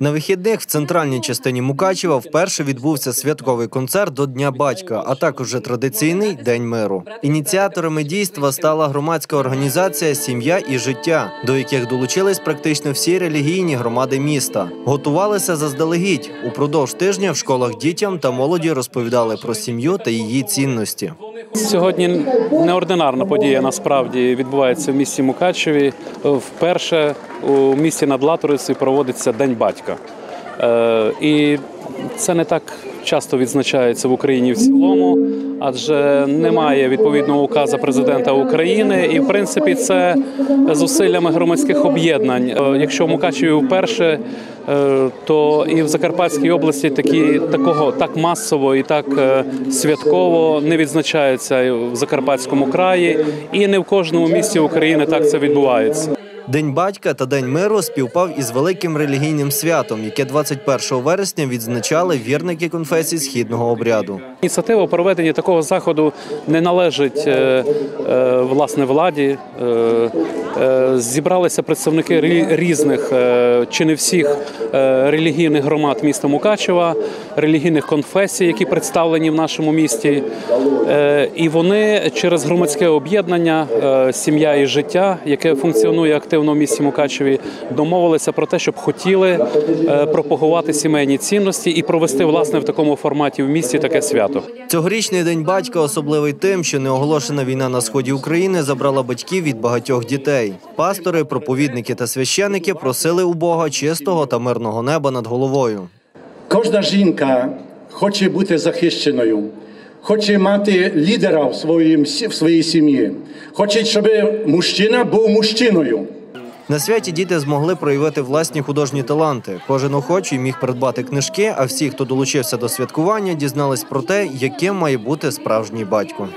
На вихідних в центральній частині Мукачева вперше відбувся святковий концерт до Дня батька, а також вже традиційний День миру. Ініціаторами дійства стала громадська організація Сім'я і життя, до яких долучились практично всі релігійні громади міста. Готувалися заздалегідь. Упродовж тижня в школах дітям та молоді розповідали про сім'ю та її цінності. Сьогодні неординарна подія насправді відбувається в місті Мукачеві. Вперше у місті над Латорицею проводиться День батька. Е, І це не так часто відзначається в Україні в цілому, адже немає відповідного указу президента України. І, в принципі, це зусиллями громадських об'єднань. Е, Якщо в Мукачеві вперше, е, то і в Закарпатській області такі такого так масово і так святково не відзначається в Закарпатському краї, і не в кожному місті України так це відбувається. День батька та День миру співпав із великим релігійним святом, яке 21 вересня відзначали вірники конфесії східного обряду. Ініціатива проведення такого заходу не належить е, е, власне владі. Е, Зібралися представники різних чи не всіх релігійних громад міста Мукачева, релігійних конфесій, які представлені в нашому місті. І вони через громадське об'єднання Сім'я і життя, яке функціонує активно в місті Мукачеві, домовилися про те, щоб хотіли пропагувати сімейні цінності і провести власне в такому форматі в місті таке свято. Цьогорічний день батька особливий тим, що неоголошена війна на сході України забрала батьків від багатьох дітей. Пастори, проповідники та священики просили у Бога чистого та мирного неба над головою. Кожна жінка хоче бути захищеною, хоче мати лідера в своїй сім'ї, хоче, щоб мужчина був мужчиною. На святі діти змогли проявити власні художні таланти. Кожен охочий міг придбати книжки, а всі, хто долучився до святкування, дізнались про те, яким має бути справжній батько.